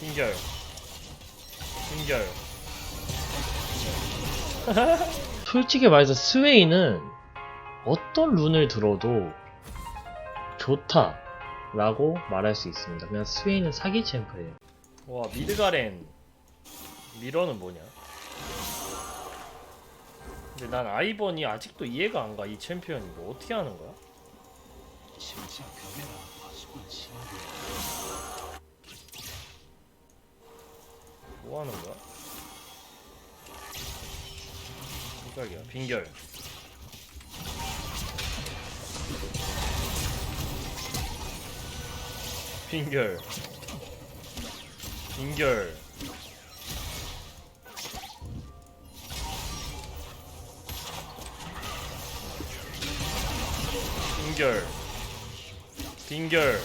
빙결 빙결 솔직히 말해서 스웨이는 어떤 룬을 들어도 좋다 라고 말할 수 있습니다. 그냥 스웨이는 사기 챔프예요. 와 미드가렌. 미러는 뭐냐? 근데 난 아이번이 아직도 이해가 안 가 이 챔피언이. 뭐 어떻게 하는 거야? 뭐 하는 거야? 빈결이야. 빈결. 빈결. 빈결. 빈결. 빈결.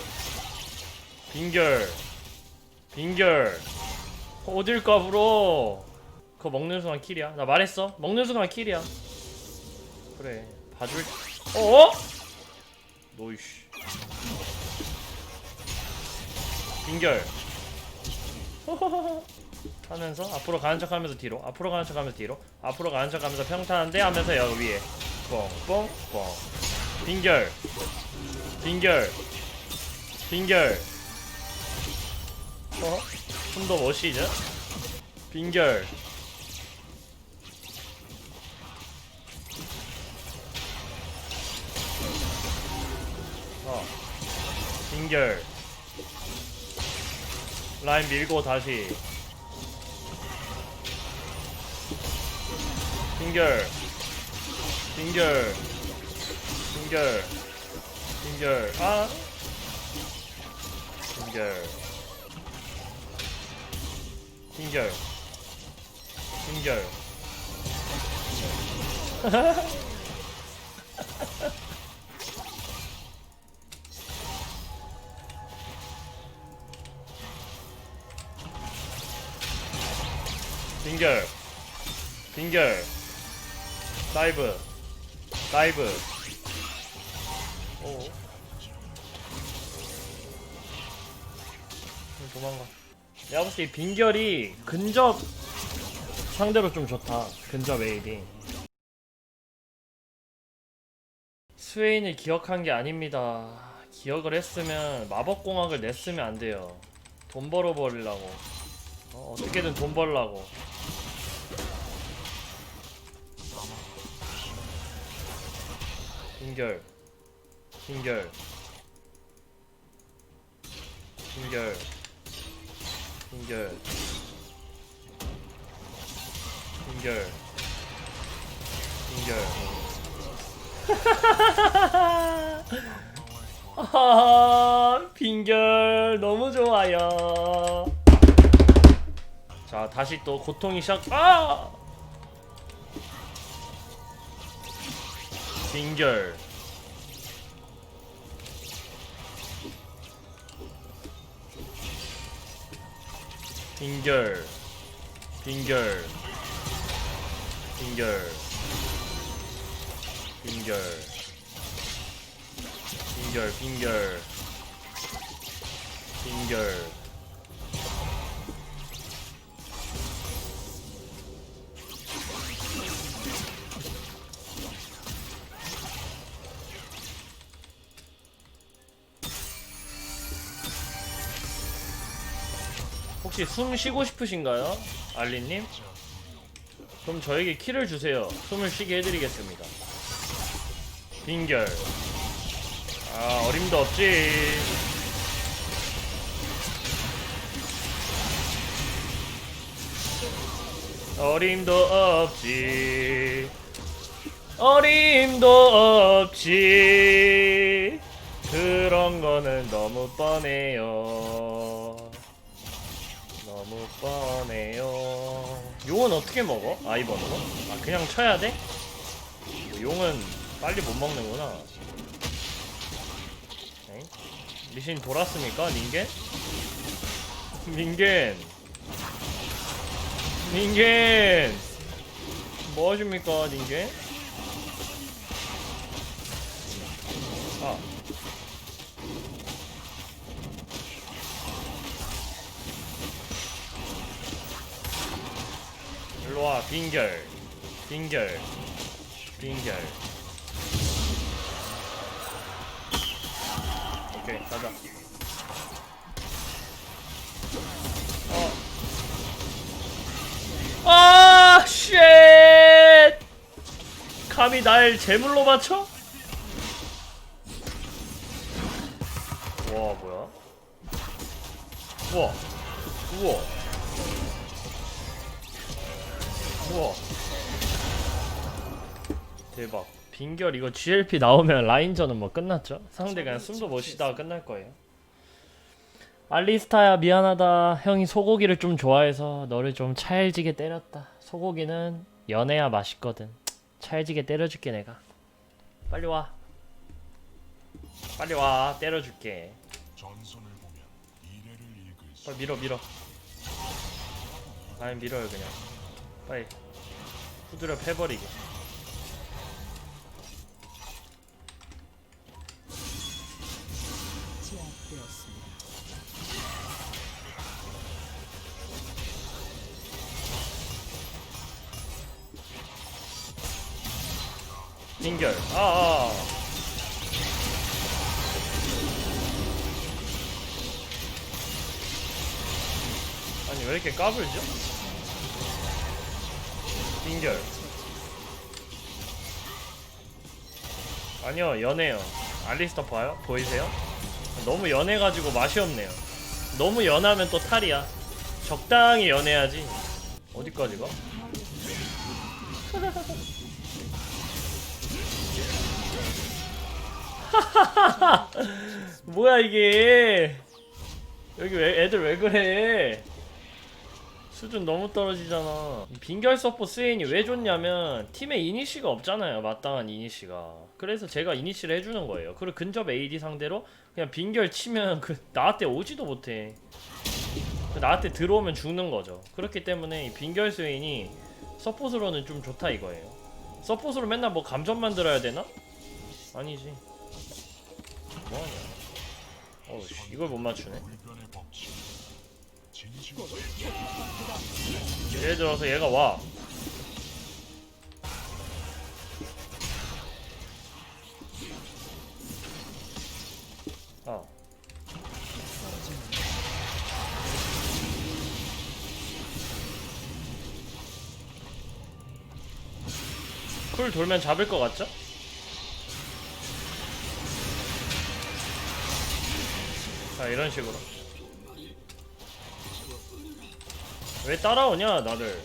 빈결. 빈결 어딜 까 불어 그거 먹는 순간 킬이야. 나 말했어. 먹는 순간 킬이야. 그래 봐줄. 어? 노이씨. 빈결. 하면서 앞으로 가는 척 하면서 뒤로 앞으로 가는 척 하면서 뒤로 앞으로 가는 척 하면서 평탄한데 하면서 여기 위에. 뻥뻥뻥. 빈결. 빈결. 빈결. 어? 좀 더 멋이죠? 빈결. 어. 빈결. 라인 밀고 다시. 빈결. 빈결. 빈결. 빈결. 아! 빈결 빈결 빈결 빈결 빈결 다이브. 다이브. 오 도망가 내가 봤을 때 빈결이 근접 상대로 좀 좋다. 근접 에이디 스웨인을 기억한 게 아닙니다. 기억을 했으면 마법공학을 냈으면 안 돼요. 돈 벌어버리려고. 어, 어떻게든 돈 벌라고. 빈결. 빈결. 빈결 빈결. 빈결. 빈결. 아, 빈결 너무 좋아요. 자 다시 또 고통이 시작. 아! 빈결 빙결. 빙결. 빙결. 빙결. 빙결 빙결. 빙결. 혹시 숨 쉬고 싶으신가요? 알리님? 그럼 저에게 키를 주세요. 숨을 쉬게 해드리겠습니다. 빈결. 아, 어림도 없지. 어림도 없지. 어림도 없지. 그런 거는 너무 뻔해요. 뻔해요. 용은 어떻게 먹어? 아이번으로? 아 그냥 쳐야 돼? 뭐 용은 빨리 못 먹는구나. 에이? 미신 돌았습니까, 닌겐? 닌겐. 닌겐. 뭐 하십니까, 닌겐? 일로 와 빙결 빙결 빙결 오케이 가자 어. 아, 쉣! 감히 날 제물로 맞춰? 와, 뭐야? 우와. 우와. 우와. 대박. 빙결 이거 GLP 나오면 라인전은 뭐 끝났죠? 상대 그냥 숨도 못 쉬다가 끝날 거예요. 알리스타야 미안하다. 형이 소고기를 좀 좋아해서 너를 좀 찰지게 때렸다. 소고기는 연해야 맛있거든. 찰지게 때려줄게 내가. 빨리 와. 빨리 와. 때려줄게. 전선을 보면 미래를 읽을 수 빨리 밀어 밀어. 아니 밀어요 그냥. 빨리. 후드려 패버리게. 빙결. 아. 아. 아니 왜 이렇게 까불죠? 빙결. 아니요 연해요. 알리스터 봐요? 보이세요? 너무 연해가지고 맛이 없네요. 너무 연하면 또 탈이야. 적당히 연해야지. 어디까지 가? 뭐야 이게? 여기 왜 애들 왜 그래? 수준 너무 떨어지잖아. 빙결 서포 스웨인이 왜 좋냐면 팀에 이니시가 없잖아요. 마땅한 이니시가. 그래서 제가 이니시를 해주는 거예요. 그리고 근접 AD 상대로 그냥 빙결 치면 그 나한테 오지도 못해. 그 나한테 들어오면 죽는 거죠. 그렇기 때문에 이 빙결 스웨인이 서폿으로는 좀 좋다 이거예요. 서폿으로 맨날 뭐 감전 만들어야 되나? 아니지. 뭐하냐? 어우 씨, 이걸 못 맞추네. 예를 들어서 얘가 와. 아. 쿨 돌면 잡을 것 같죠? 자 이런 식으로 왜 따라오냐 나를?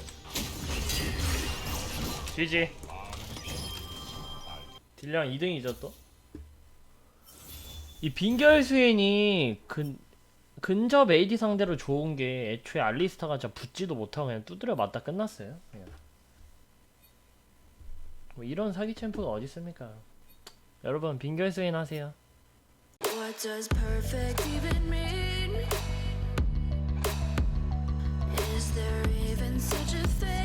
GG 딜량 2등이죠 또? 이 빙결 수인이 근, 근접 AD 상대로 좋은 게 애초에 알리스타가 진짜 붙지도 못하고 그냥 두드려 맞다 끝났어요. 그냥. 뭐 이런 사기 챔프가 어디 있습니까? 여러분 빙결 수인 하세요 such a thing?